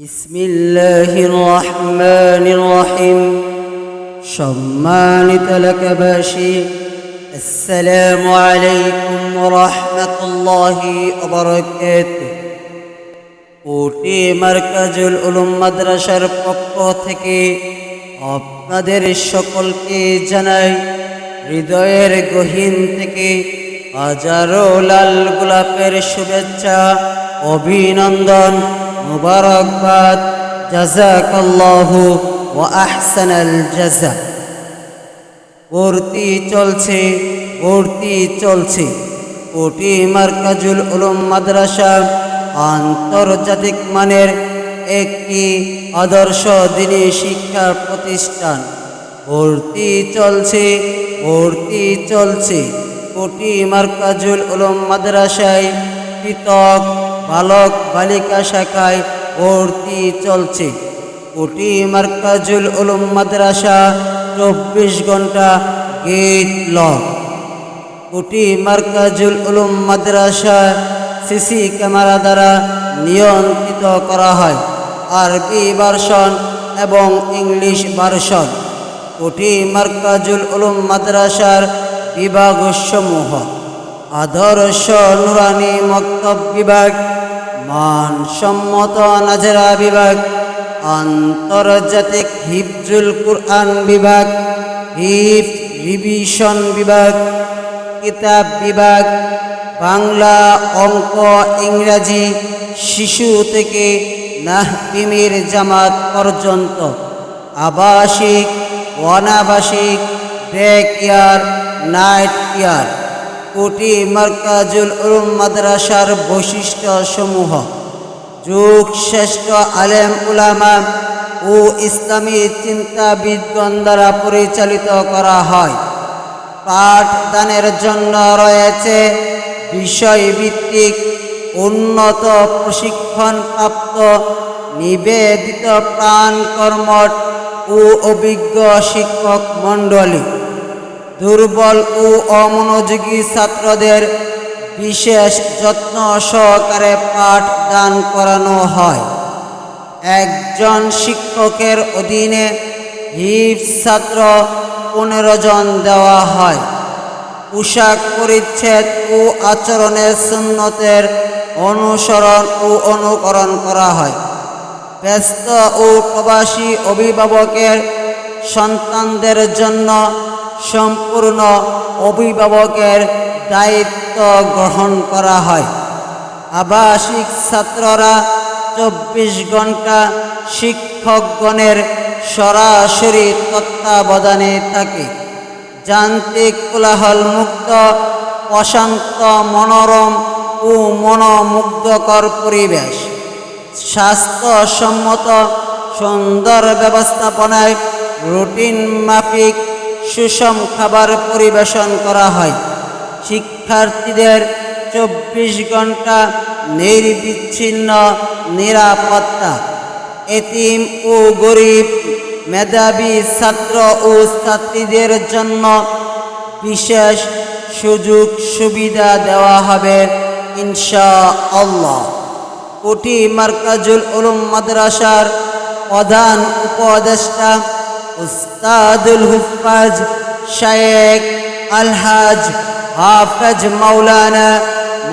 بسم الله الرحمن الرحيم সম্মানিত এলাকাবাসী আসসালামু আলাইকুম রহমতুল্লাহি কোটি মার্কাজুল উলুম মাদ্রাসার পক্ষ থেকে আপনাদের সকলকে জানাই হৃদয়ের গহীন থেকে হাজারো লাল গোলাপের শুভেচ্ছা অভিনন্দন মুবারকবাদ। জাজাকাল্লাহু ওয়া আহসানাল জাযা। ভর্তি চলছে ভর্তি চলছে। কোটি মার্কাজুল উলুম মাদ্রাসা আন্তর্জাতিক মানের একটি আদর্শ দিনী শিক্ষা প্রতিষ্ঠান। ভর্তি চলছে ভর্তি চলছে। কোটি মার্কাজুল উলুম মাদ্রাসায় পৃথক বালক বালিকা শাখায় ভর্তি চলছে। কোটি মার্কাজুল উলুম মাদ্রাসা, চব্বিশ ঘণ্টা গেট লক। কোটি মার্কাজুল উলুম মাদ্রাসা, সিসি ক্যামেরা দ্বারা নিয়ন্ত্রিত করা হয়। আরবি ভার্সন এবং ইংলিশ ভার্সন। কোটি মার্কাজুল উলুম মাদ্রাসার বিভাগসমূহ। আদর্শ নুরানি মক্তব বিভাগ মানসম্মত নাজরা বিভাগ, আন্তর্জাতিক হিফজুল কুরআন বিভাগ, হিফ রিভিশন বিভাগ, কিতাব বিভাগ, বাংলা অঙ্ক ইংরাজি শিশু থেকে নাহবিমির জামাত পর্যন্ত, আবাসিক, অনাবাসিক, ডে কেয়ার, নাইট কেয়ার। কোটি মার্কাজুল উলুম মাদ্রাসার বৈশিষ্ট্য সমূহ যুগ শ্রেষ্ঠ আলেম উলামা ও ইসলামী চিন্তাবিদগণ দ্বারা পরিচালিত করা হয়। পাঠদানের জন্য রয়েছে বিষয়ভিত্তিক, উন্নত, প্রশিক্ষণপ্রাপ্ত, নিবেদিত প্রাণ কর্মঠ ও অভিজ্ঞ শিক্ষক মণ্ডলী। দুর্বল ও অমনোযোগী ছাত্রদের বিশেষ যত্ন সহকারে পাঠদান করানো হয়। একজন শিক্ষকের অধীনে হিফ ছাত্র পনেরো জন দেওয়া হয়। পোশাক পরিচ্ছেদ ও আচরণের সুন্নতের অনুসরণ ও অনুকরণ করা হয়। ব্যস্ত ও প্রবাসী অভিভাবকের সন্তানদের জন্য সম্পূর্ণ অভিভাবকের দায়িত্ব গ্রহণ করা হয়। আবাসিক ছাত্ররা চব্বিশ ঘণ্টা শিক্ষকগণের সরাসরি তত্ত্বাবধানে থাকে। যান্ত্রিক কোলাহল মুক্ত প্রশান্ত মনোরম ও মনোমুগ্ধকর পরিবেশ। স্বাস্থ্যসম্মত সুন্দর ব্যবস্থাপনায় রুটিন মাফিক সুষম খাবার পরিবেশন করা হয়। শিক্ষার্থীদের চব্বিশ ঘণ্টা নির্বিচ্ছিন্ন নিরাপত্তা। এতিম ও গরিব মেধাবী ছাত্র ও ছাত্রীদের জন্য বিশেষ সুযোগ সুবিধা দেওয়া হবে ইনশা আল্লাহ কোটি মার্কাজুল উলুম মাদ্রাসার প্রধান উপদেষ্টা উস্তাদুল হুফাজ শেখ আলহাজ হাফেজ মৌলানা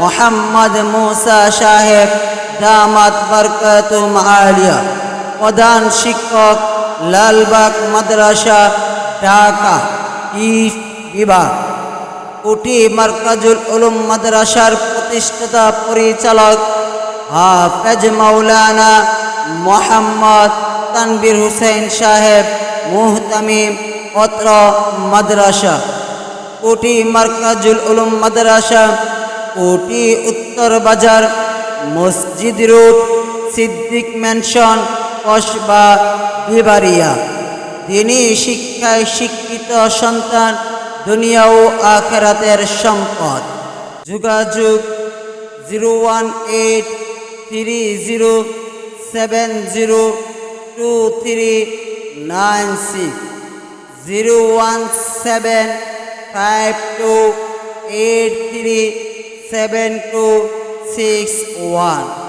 মোহাম্মদ মুসা সাহেব দামাত বরকতুম আলিয়া প্রধান শিক্ষক লালবাগ মাদ্রাসা, ঢাকা, ইফ বিভাগ। কোটি মার্কাজুল উলুম মাদ্রাসার প্রতিষ্ঠাতা পরিচালক হাফেজ মৌলানা মোহাম্মদ তানবির হুসেন সাহেব। মুহতামিম অত্র মাদ্রাসা। কোটি মার্কাজুল উলুম মাদ্রাসা, কোটি উত্তর বাজার, মসজিদ রোড, সিদ্দিক ম্যানশন, কসবা বিবারিয়া তিনি শিক্ষায় শিক্ষিত সন্তান, দুনিয়া ও আখেরাতের সম্পদ। যোগাযোগ zero one eight three zero seven zero two three nine six zero one seven five two eight three seven two six one.